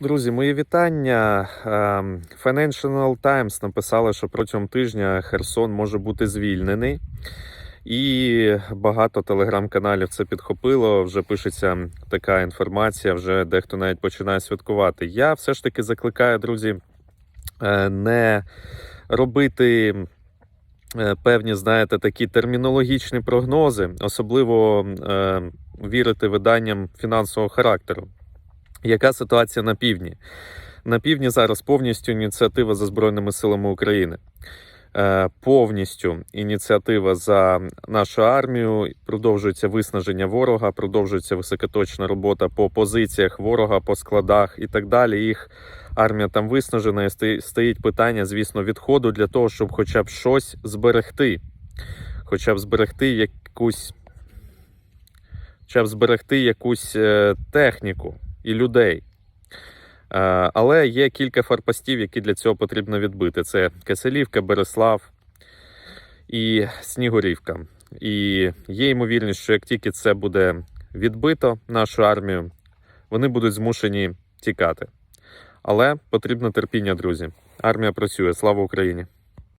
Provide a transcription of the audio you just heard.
Друзі, мої вітання. Ем, Financial Times написали, що протягом тижня Херсон може бути звільнений. І багато телеграм-каналів це підхопило. Вже пишеться така інформація, вже дехто навіть починає святкувати. Я все ж таки закликаю, друзі, е, не робити е, певні, знаєте, такі термінологічні прогнози, особливо е, вірити виданням фінансового характеру. Яка ситуація на півдні? На півдні зараз повністю ініціатива за Збройними силами України. Е, Повністю ініціатива за нашу армію. Продовжується виснаження ворога, продовжується високоточна робота по позиціях ворога, по складах і так далі. Їх армія там виснажена. І стоїть питання, звісно, відходу для того, щоб хоча б щось зберегти, хоча б зберегти якусь, хоча б зберегти якусь е, техніку і людей. Е, Але є кілька форпостів, які для цього потрібно відбити: це Киселівка, Береслав і Снігурівка. І є ймовірність, що як тільки це буде відбито, нашу армію, вони будуть змушені тікати. Але потрібно терпіння, друзі. Армія працює. Слава Україні!